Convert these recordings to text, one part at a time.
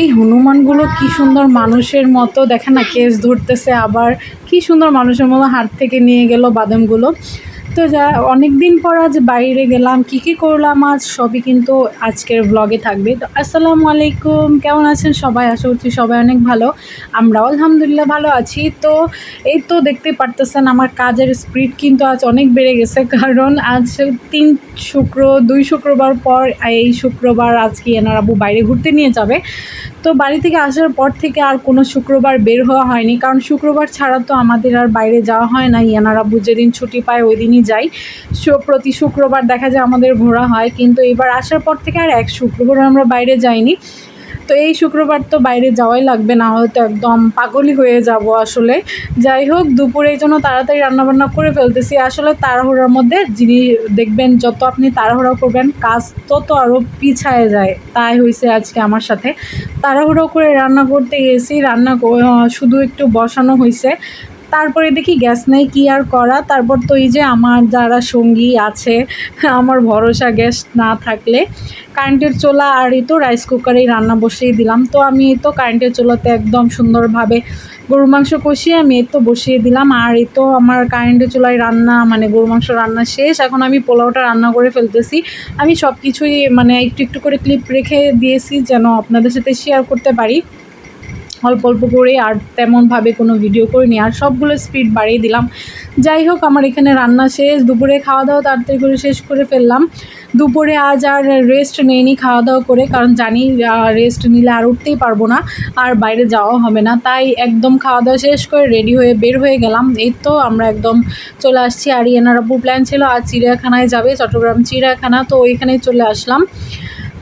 এই হনুমানগুলো কি সুন্দর মানুষের মতো দেখে না কেস ধরতেছে আবার, কি সুন্দর মানুষের মতো হাট থেকে নিয়ে গেল বাদামগুলো। তো যা অনেক দিন পর আজ বাইরে গেলাম, কি কি করলাম আজ, সবই কিন্তু আজকের ব্লগে থাকবে। তো আসসালামু আলাইকুম, কেমন আছেন সবাই? আশা করছি সবাই অনেক ভালো। আমরাও আলহামদুলিল্লাহ ভালো আছি। তো এই তো দেখতে পারতেছেন, আমার কাজের স্পিড কিন্তু আজ অনেক বেড়ে গেছে, কারণ আজ তিন শুক্র, দুই শুক্রবার পর, এই শুক্রবার আজকে এনার আবু বাইরে ঘুরতে নিয়ে যাবে। তো বাড়ি থেকে আসার পর থেকে আর কোনো শুক্রবার বের হওয়া হয়নি। কারণ শুক্রবার ছাড়া তো আমাদের আর বাইরে যাওয়া হয় না। ইয়ানারা যেদিন ছুটি পায় ওই দিনই যাই প্রতি শুক্রবার দেখা যায় আমাদের ঘোরা হয়। কিন্তু এবার আসার পর থেকে আর এক শুক্রবার আমরা বাইরে যাইনি। তো এই শুক্রবার তো বাইরে যাওয়াই লাগবে, না হয়তো একদম পাগলই হয়ে যাব আসলে। যাই হোক, দুপুরে এই জন্য তাড়াতাড়ি রান্নাবান্না করে ফেলতেছি। আসলে তাড়াহুড়ার মধ্যে যিনি দেখবেন, যত আপনি তাড়াহুড়া করবেন, কাজ তত আরও পিছায় যায়। তাই হয়েছে আজকে আমার সাথে। তাড়াহুড়ো করে রান্না করতে গেছি। রান্না শুধু একটু বসানো হয়েছে তারপরে দেখি গ্যাস নেই, কি আর করা? তারপর তো এই যে আমার যারা সঙ্গী আছে, আমার ভরসা গ্যাস না থাকলে কারেন্টের চোলা আর এই তো রাইস কুকারেই রান্না বসিয়ে দিলাম। তো আমি তো কারেন্টের চোলাতে একদম সুন্দরভাবে গরু মাংস কষিয়ে আমি এই তো বসিয়ে দিলাম। আর এই তো আমার কারেন্টের চুলায় রান্না মানে গরু মাংস রান্না শেষ। এখন আমি পোলাওটা রান্না করে ফেলতেছি। আমি সব কিছুই মানে একটু একটু করে ক্লিপ রেখে দিয়েছি যেন আপনাদের সাথে শেয়ার করতে পারি। অল্প অল্প করে আর তেমনভাবে কোনো ভিডিও করিনি। আর সবগুলো স্পিড বাড়িয়ে দিলাম। যাই হোক, আমার এখানে রান্না শেষ। দুপুরে খাওয়া দাওয়া তাড়াতাড়ি করে শেষ করে ফেললাম। দুপুরে আজ আর রেস্ট নেইনি খাওয়া দাওয়া করে, কারণ জানি রেস্ট নিলে আর উঠতেই পারব না, আর বাইরে যাওয়া হবে না। তাই একদম খাওয়া দাওয়া শেষ করে রেডি হয়ে বের হয়ে গেলাম। এই তো আমরা একদম চলে আসছি। আর এনার আব্বু প্ল্যান ছিল আর চিড়িয়াখানায় যাবে, চট্টগ্রাম চিড়িয়াখানা। তো ওইখানেই চলে আসলাম।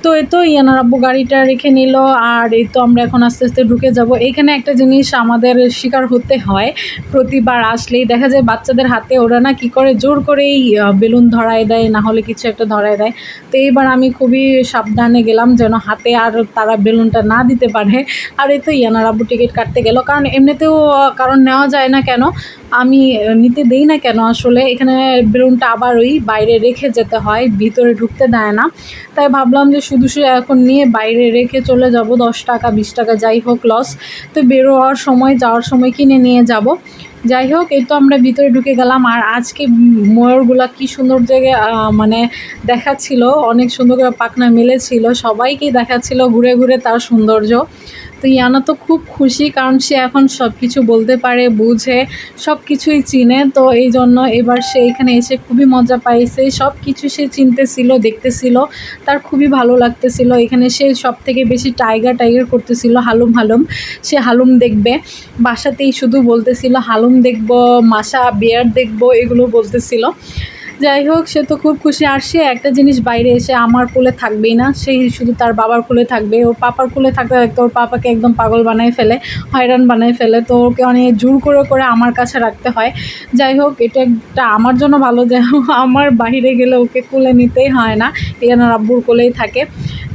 তো এই তো ইয়ানার আব্বু গাড়িটা রেখে নিল, আর এই তো আমরা এখন আস্তে আস্তে ঢুকে যাব। এখানে একটা জিনিস আমাদের শিকার হতে হয়, প্রতিবার আসলেই দেখা যায় বাচ্চাদের হাতে ওরা না কি করে জোর করেই বেলুন ধরায় দেয়, না হলে কিছু একটা ধরায় দেয়। তো এইবার আমি খুবই সাবধানে গেলাম যেন হাতে আর তারা বেলুনটা না দিতে পারে। আর এই তো ইয়ানার আব্বু টিকিট কাটতে গেল, কারণ এমনিতেও কারণ নেওয়া যায় না কেন? আমি নিতে দেই না কেন আসলে? এখানে বেলুনটা আবার ওই বাইরে রেখে যেতে হয়, ভিতরে ঢুকতে দেয় না। তাই ভাবলাম যে শুধু শুধু এখন নিয়ে বাইরে রেখে চলে যাব, দশ টাকা, বিশ টাকা, যাই হোক লস তো বেরোয়ার সময়, যাওয়ার সময় কিনে নিয়ে যাব। যাই হোক, এই তো আমরা ভিতরে ঢুকে গেলাম। আর আজকে ময়ূরগুলা কি সুন্দর জায়গায় মানে দেখাচ্ছিল, অনেক সুন্দর করে পাখনা মেলেছিল। সবাইকেই দেখাচ্ছিল, ঘুরে ঘুরে তার সৌন্দর্য। তো ইয়ানা তো খুব খুশি কারণ সে এখন সব কিছু বলতে পারে, বুঝে সব কিছুই চিনে। তো এই জন্য এবার সে এখানে এসে খুবই মজা পাইছে। সব কিছু সে চিনতেছিল, দেখতেছিল। তার খুবই ভালো লাগতেছিল। এখানে সে সব থেকে বেশি টাইগার টাইগার করতেছিল, হালুম হালুম। সে হালুম দেখবে। বাসাতেই শুধু বলতেছিল, হালুম দেখব মাসা বিয়ার দেখব, এগুলো বলতেছিল। যাই হোক, সে তো খুব খুশি। আর সে একটা জিনিস বাইরে এসে আমার কোলে থাকবেই না। সেই শুধু তার বাবার কোলে থাকবে। ওর পাপার কোলে থাকতে থাকতে ওর পাপাকে একদম পাগল বানায় ফেলে, হয়রান বানায় ফেলে। তো ওকে অনেক জোর করে করে আমার কাছে রাখতে হয়। যাই হোক, এটা একটা আমার জন্য ভালো যে আমার বাইরে গেলে ওকে কোলে নিতেই হয় না। এখানে আব্বুর কোলেই থাকে।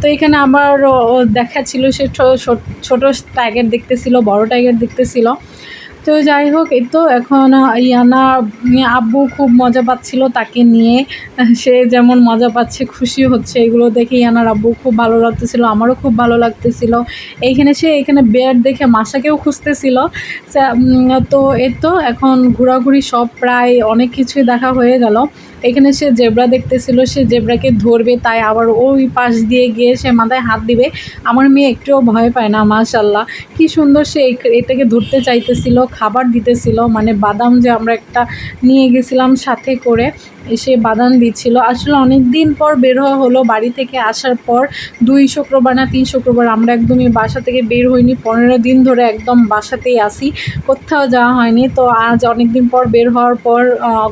তো এখানে আবার ও- ও দেখাচ্ছিল সে ছোট টাইগার দেখতেছিল বড় টাইগার দেখতেছিল তো যাই হোক, এই তো এখন ইয়ানা আব্বু খুব মজা পাচ্ছিল তাকে নিয়ে। সে যেমন মজা পাচ্ছে, খুশি হচ্ছে। এগুলো দেখে ইয়ানার আব্বু খুব ভালো লাগতেছিল, আমারও খুব ভালো লাগতেছিল। এইখানে সে, এখানে বেয়ার দেখে মাসাকেও খুঁজতেছিল। তো এই তো এখন ঘোরাঘুরি সব প্রায় অনেক কিছুই দেখা হয়ে গেল। এখানে সে জেব্রা দেখতেছিল, সে জেব্রাকে ধরবে, তাই আবার ওই পাশ দিয়ে গিয়ে সে মাথায় হাত দিবে। আমার মেয়ে একটুও ভয় পায় না, মাশাল্লাহ। কি সুন্দর সে এটাকে ধরতে চাইতেছিল। খাবার দিতেছিল মানে বাদাম যে আমরা একটা নিয়ে গেছিলাম সাথে করে, এসে বাদাম দিচ্ছিল। আসলে অনেক দিন পর বের হওয়া হলো, বাড়ি থেকে আসার পর দুই শুক্রবার না তিন শুক্রবার আমরা একদমই বাসা থেকে বের হইনি। পনেরো দিন ধরে একদম বাসাতেই আসি কোথাও যাওয়া হয়নি। তো আজ অনেক দিন পর বের হওয়ার পর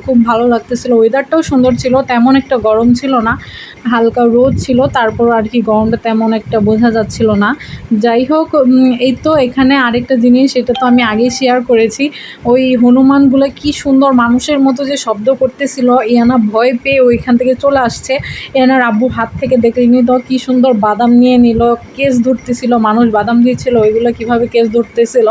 খুব ভালো লাগতেছিল। ওয়েদারটাও সুন্দর ছিল, তেমন একটা গরম ছিল না, হালকা রোদ ছিল, তারপর আর কি গরমটা তেমন একটা বোঝা যাচ্ছিল না। যাই হোক এই তো এখানে আরেকটা জিনিস, এটা তো আমি আগেই শেয়ার করেছি। ওই হনুমানগুলো কি সুন্দর মানুষের মতো যে শব্দ করতেছিল, ইয়ানা ভয় পেয়ে ওইখান থেকে চলে আসছে। ইয়ানার আব্বু হাত থেকে দেখলে তো কি সুন্দর বাদাম নিয়ে নিল, কেস ধরতেছিল, মানুষ বাদাম দিয়েছিল, ওইগুলো কীভাবে কেস ধরতেছিল।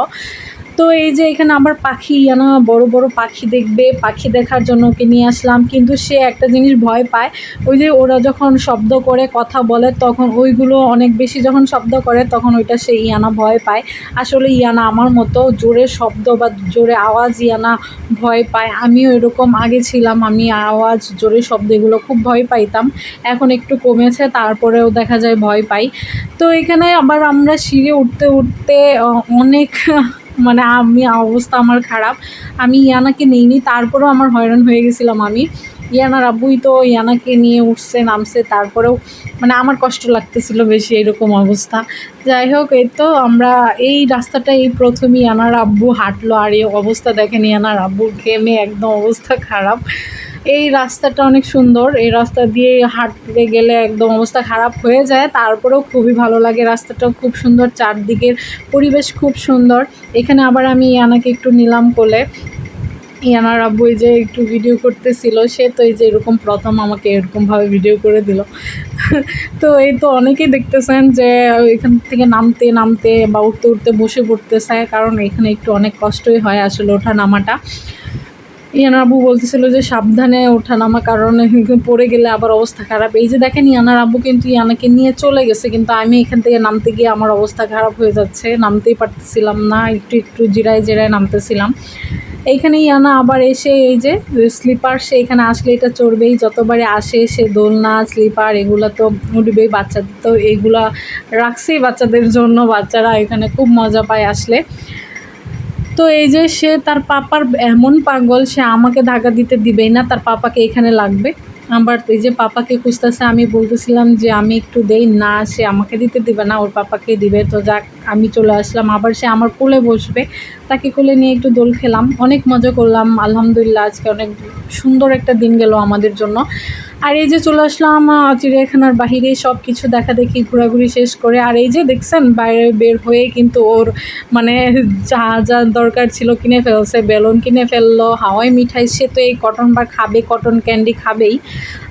তো এই যে এখানে আবার পাখি, ইয়ানা বড় বড় পাখি দেখবে, পাখি দেখার জন্য ওকে নিয়ে আসলাম। কিন্তু সে একটা জিনিস ভয় পায়, ওই যে ওরা যখন শব্দ করে, কথা বলে, তখন ওইগুলো অনেক বেশি যখন শব্দ করে, তখন ওইটা সে ইয়ানা ভয় পায়। আসলে ইয়ানা আমার মতো জোরে শব্দ বা জোরে আওয়াজ ইয়ানা ভয় পায়। আমিও এরকম আগে ছিলাম, আমি আওয়াজ, জোরে শব্দ এগুলো খুব ভয় পাইতাম। এখন একটু কমেছে, তারপরেও দেখা যায় ভয় পাই। তো এখানে আবার আমরা সিঁড়ে উঠতে উঠতে অনেক মানে আমি, অবস্থা আমার খারাপ। আমি ইয়ানাকে নিইনি, তারপরেও আমার হয়রান হয়ে গেছিলাম আমি। ইয়ানার আব্বুই তো ইয়ানাকে নিয়ে উঠছে, নামছে, তারপরেও মানে আমার কষ্ট লাগতেছিল বেশি এরকম অবস্থা। যাই হোক, এই তো আমরা এই রাস্তাটা এই প্রথমই ইয়ানার আব্বু হাঁটলো। আর এই অবস্থা দেখেন, ইয়ানার আব্বু ঘেমে একদম অবস্থা খারাপ। এই রাস্তাটা অনেক সুন্দর। এই রাস্তা দিয়ে হাঁটতে গেলে একদম অবস্থা খারাপ হয়ে যায়। তারপরেও খুবই ভালো লাগে। রাস্তাটাও খুব সুন্দর। চারদিকের পরিবেশ খুব সুন্দর। এখানে আবার আমি ইয়ানাকে একটু নিলাম কোলে। ইয়ানার আব্বু যে একটু ভিডিও করতেছিল। সে তো এই যে এরকম প্রথম আমাকে এরকমভাবে ভিডিও করে দিল। তো এই তো অনেকেই দেখতেছেন যে এখান থেকে নামতে নামতে বা উঠতে উঠতে বসে পড়তেছে। কারণ এখানে একটু অনেক কষ্টই হয় আসলে ওঠা নামাটা ইয়ানার আব্বু বলতেছিল যে সাবধানে ওঠা নামা কারণ পড়ে গেলে আবার অবস্থা খারাপ। এই যে দেখেন ইয়ানার আব্বু কিন্তু ইয়ানাকে নিয়ে চলে গেছে, কিন্তু আমি এখান থেকে নামতে গিয়ে আমার অবস্থা খারাপ হয়ে যাচ্ছে। নামতেই পারতেছিলাম না, একটু একটু জিরায় জিরায় নামতেছিলাম। এইখানে ইয়ানা আবার এসে এই যে স্লিপার, সে এখানে আসলে এটা চড়বেই যতবারে আসে সে দোলনা, স্লিপার, এগুলো তো উঠবেই বাচ্চাদের তো এইগুলা রাখছেই বাচ্চাদের জন্য, বাচ্চারা এখানে খুব মজা পায় আসলে। তো এই যে সে তার পাপার এমন পাগল, সে আমাকে ধাক্কা দিতে দিবেই না, তার পাপাকে এখানে লাগবে। আবার এই যে পাপাকে খুঁজতেছে, আমি বলতেছিলাম যে আমি একটু দেই, না, সে আমাকে দিতে দিবে না, ওর পাপাকে দিবে। তো যাক আমি চলে আসলাম, আবার সে আমার কোলে বসবে। তাকে কোলে নিয়ে একটু দোল খেলাম, অনেক মজা করলাম, আলহামদুলিল্লাহ আজকে অনেক সুন্দর একটা দিন গেল আমাদের জন্য। আর এই যে চলে আসলাম চিড়িয়াখানার বাহিরে সব কিছু দেখা দেখি, ঘোরাঘুরি শেষ করে। আর এই যে দেখছেন, বাইরে বের হয়ে কিন্তু ওর মানে যা যা দরকার ছিল কিনে ফেলছে, বেলুন কিনে ফেলল, হাওয়াই মিঠাই, সে তো এই কটন বার খাবে, কটন ক্যান্ডি খাবেই।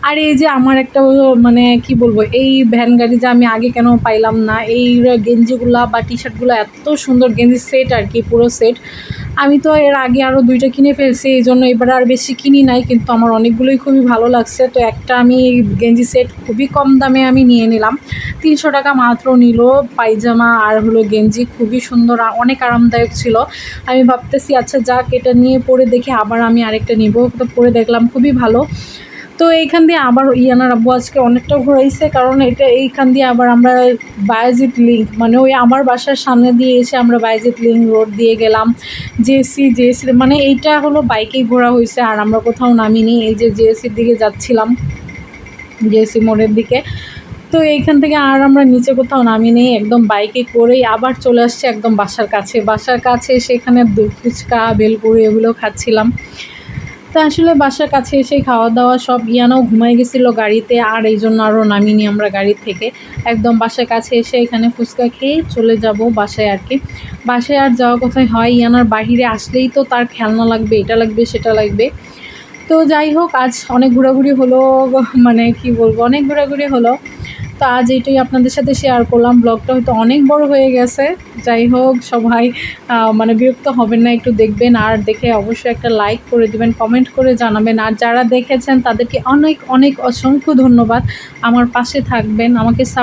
আর এই যে আমার একটা মানে কি বলব, এই ভ্যান গাড়ি যে আমি আগে কেন পাইলাম না, এই গেঞ্জিগুলা বা টি শার্টগুলো এত সুন্দর গেঞ্জি সেট আর কি, পুরো সেট আমি তো এর আগে আরও দুইটা কিনে ফেলছি, এই জন্য এবার আর বেশি কিনি নাই, কিন্তু আমার অনেকগুলোই খুবই ভালো লাগছে। তো একটা আমি গেঞ্জি সেট খুবই কম দামে আমি নিয়ে নিলাম। তিনশো টাকা মাত্র নিল, পায়জামা আর হলো গেঞ্জি খুবই সুন্দর অনেক আরামদায়ক ছিল। আমি ভাবতেছি আচ্ছা যাক, এটা নিয়ে পরে দেখে আবার আমি আরেকটা নিব। তো পরে দেখলাম খুবই ভালো। তো এইখান দিয়ে আবার ইয়ানার আব্বু আজকে অনেকটা ঘোরাইছে, কারণ এটা এইখান দিয়ে আবার আমরা বায়োজিৎ লিঙ্ক মানে ওই আমার বাসার সামনে দিয়ে এসে আমরা বায়োজিৎ লিঙ্ক রোড দিয়ে গেলাম জেসি জেসি মানে এইটা হলো বাইকেই ঘোরা হয়েছে, আর আমরা কোথাও নামিনি, এই যে জেএসির দিকে যাচ্ছিলাম জেএসি মোড়ের দিকে। তো এইখান থেকে আর আমরা নিচে কোথাও নামিনি, একদম বাইকে করেই আবার চলে আসছে একদম বাসার কাছে। বাসার কাছে সেখানে ফুচকা, বেলপুরি এগুলো খাচ্ছিলাম। তো আসলে বাসার কাছে এসে খাওয়া দাওয়া সব ইয়ানাও ঘুমাই গেছিল গাড়িতে, আর এই জন্য আরও নামিনি আমরা গাড়ি থেকে। একদম বাসার কাছে এসে এখানে ফুচকা খেয়ে চলে যাব বাসায় আর কি। বাসায় আর যাওয়া কোথায় হয় ইয়ানার বাহিরে আসলেই তো তার খেলনা লাগবে, এটা লাগবে, সেটা লাগবে। তো যাই হোক, আজ অনেক ঘোরাঘুরি হলো মানে কি বলব, অনেক ঘোরাঘুরি হলো। তো আজ এইটাই আপনাদের সাথে শেয়ার করলাম। ব্লগটা হয়তো অনেক বড় হয়ে গেছে। যাই হোক, সবাই মানে বিরক্ত হবেন না, একটু দেখবেন। আর দেখে অবশ্যই একটা লাইক করে দেবেন কমেন্ট করে জানাবেন। আর যারা দেখেছেন, তাদেরকে অনেক অনেক অসংখ্য ধন্যবাদ। আমার পাশে থাকবেন, আমাকে